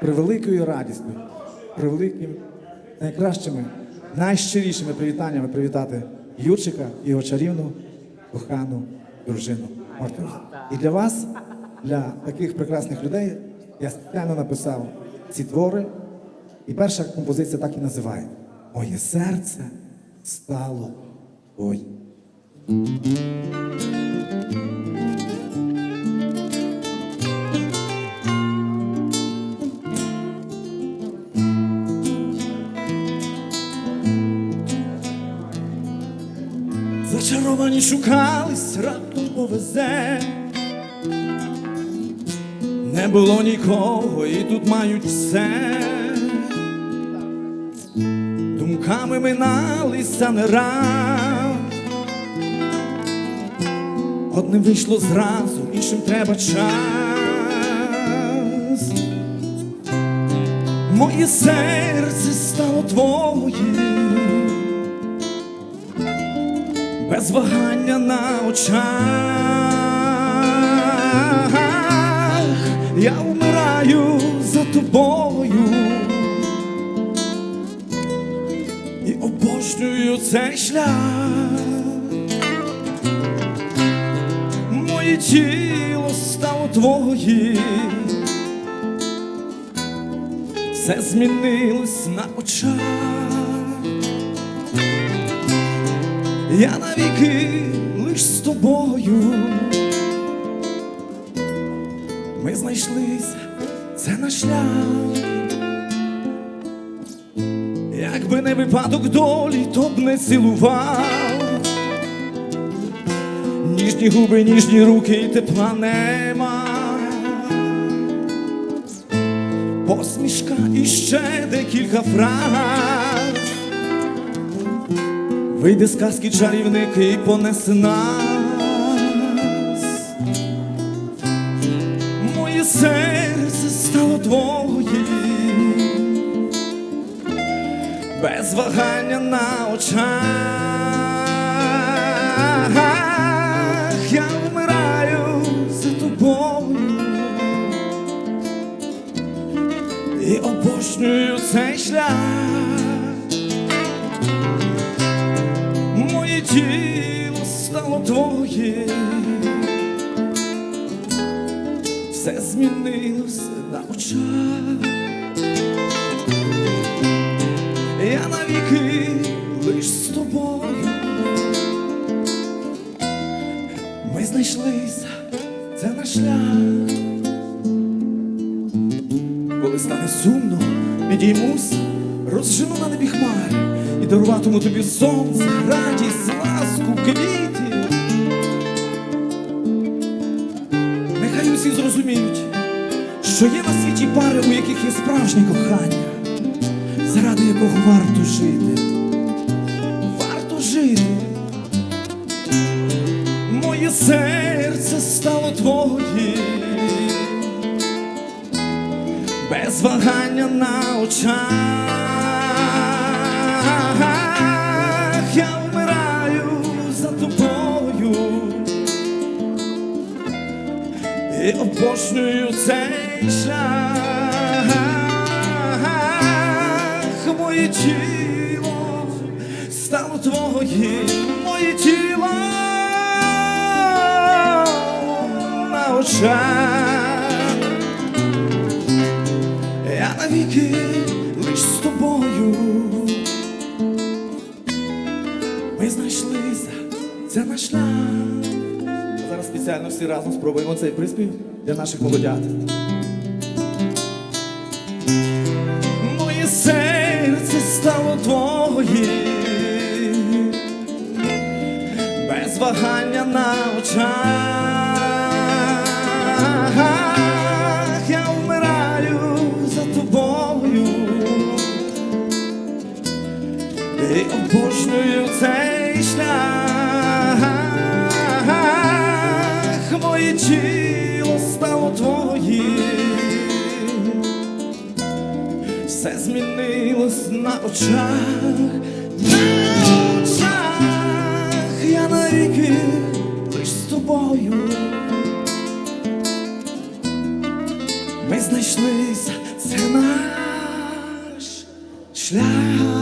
превеликою радістю, превеликим найкращими, найщирішими привітаннями привітати Юрчика і його чарівну, кохану дружину. І для вас, для таких прекрасних людей, я спеціально написав ці твори. І перша композиція так і називає Моє серце стало твоїм. Зачаровані шукались, раптом повезе. Не було нікого, і тут мають все. Думками миналися не раз. Одним вийшло зразу, іншим треба час. Моє серце стало твоїм без вагання на очах. Я вмираю за тобою і обожнюю цей шлях. Моє тіло стало твоїм, все змінилось на очах. Я навіки лиш з тобою. Ми знайшлися, це наш шлях. Якби не випадок долі, то б не цілував. Ніжні губи, ніжні руки і тепла нема. Посмішка і ще декілька фраз. Вийде з казки чарівник і понесе нас. Моє серце стало твоїм, без вагання на очах. Я вмираю за тобою і обожнюю цей шлях. Тіло стало твоїм, все змінилося на очах. Я навіки лиш з тобою. Ми знайшлися, це наш шлях. Коли стане сумно, підіймусь, розжену на небі хмари і даруватиму тобі сонце, радість, ласку, квіти. Нехай усі зрозуміють, що є на світі пари, у яких є справжнє кохання, заради якого варто жити. Варто жити. Моє серце стало твоїм без вагання на очах. І обожнюю цей шлях. Моє тіло стало твоїм, моє тіло на очах. Я навіки лиш з тобою. Ми знайшлися, це наш шлях. Зараз всі разом спробуємо цей приспів для наших молодят. Моє серце стало твоїм, без вагання на очах. Я вмираю за тобою і обожнюю цей все змінилось на очах, на очах. Я навіки лиш з тобою. Ми знайшлися, це наш шлях.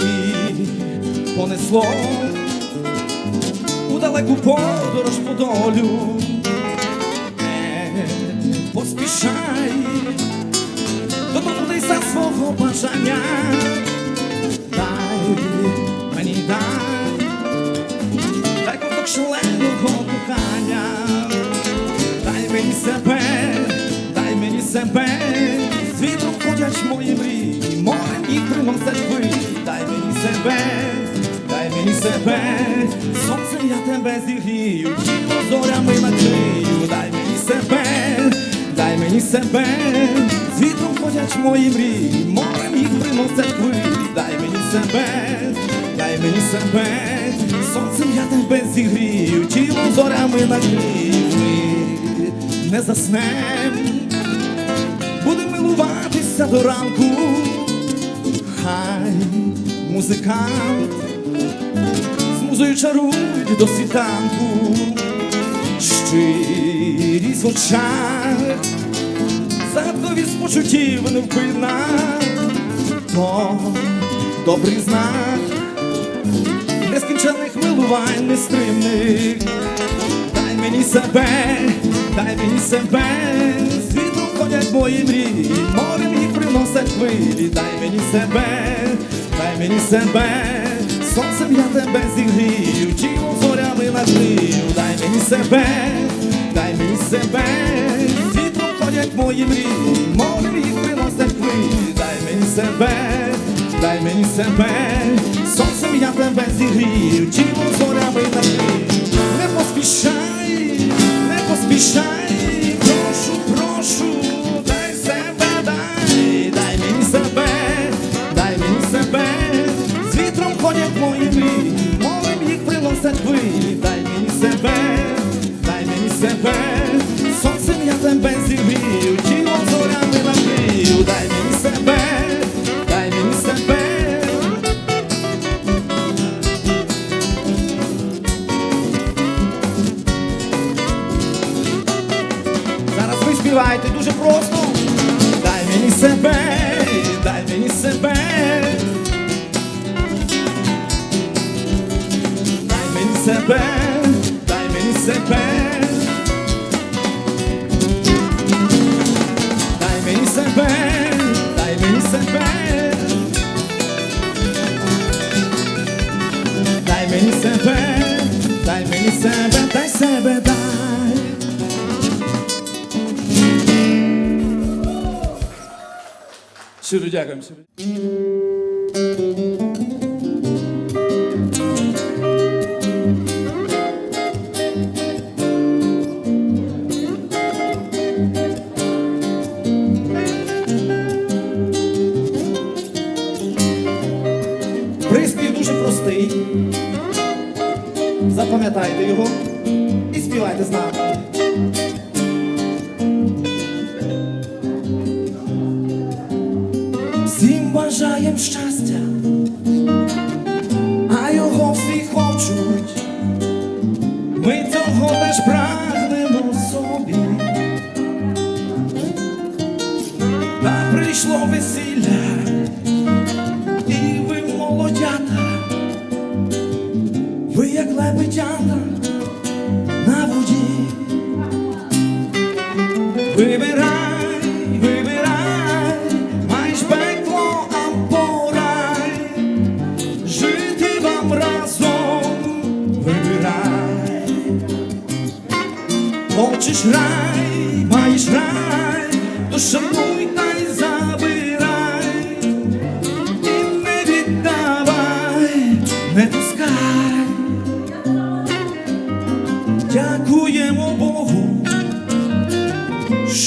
І понесло у далеку подорож по долю. Не поспішай, дотримуйся свого бажання, дай мені дай, дай ковток шаленого кохання. Дай мені себе, дай мені себе, з мої мрії, морем їх приносять хвилі. Дай мені себе, дай мені себе, сонцем я тебе зігрію, тіло зорями накрию, дай мені себе, дай мені себе, з ходять мої мрії, морем їх приносять хвилі. Дай мені себе, дай мені себе, сонцем я тебе зігрію, тіло зорями накрию. Не заснем, милуватися до ранку, хай музикант з музою чарують до світанку, щирість в очах, загадковість почуттів невпинна, то добрий знак нескінченних милувань нестримних. Дай мені себе, дай мені себе, мої мрії, морем їх приносять хвилі, дай мені себе, дай мені себе, сонцем я тебе зігрію, тілом зорями накрию, дай мені себе, дай мені себе, світлом ходять мої мрії, морем їх приносять хвилі, дай мені себе, дай мені себе, сонцем я тебе зігрію, тілом зорями накрию. Не поспішай, не поспішай, Дай мені себе, дай мені себе. Дай мені себе, дай мені себе. Дай мені себе, дай мені себе, дай себе, дай. Щиро співайте з нами. Всім бажаєм щастя, а його всі хочуть. Ми цього теж прагнемо собі. Та прийшло весілля, ви як лебедята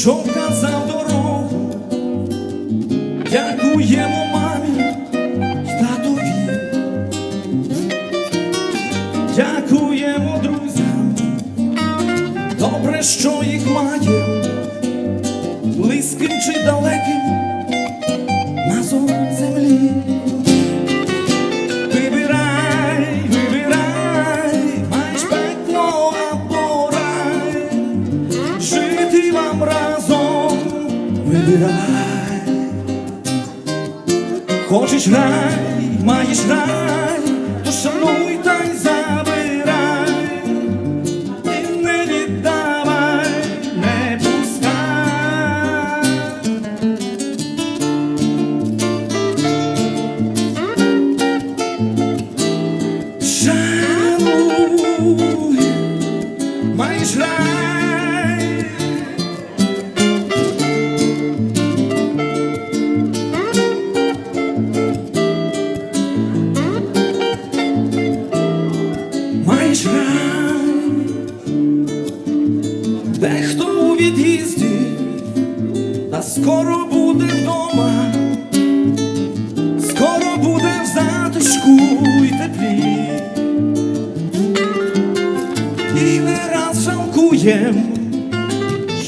що вказав дорогу, дякуємо мамі і татові, дякуємо друзям, добре, що їх маємо, близьким чи далеким. Хочеш рай, маєш рай.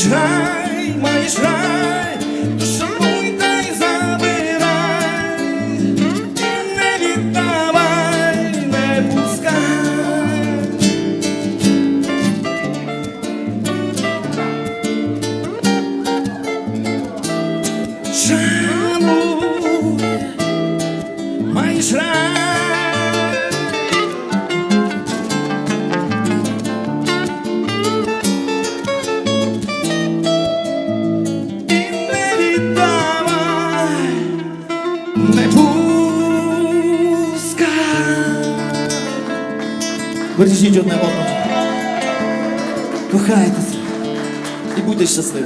mais rei, mais. Любіть одне одного. Кохайтеся і будьте щасливі.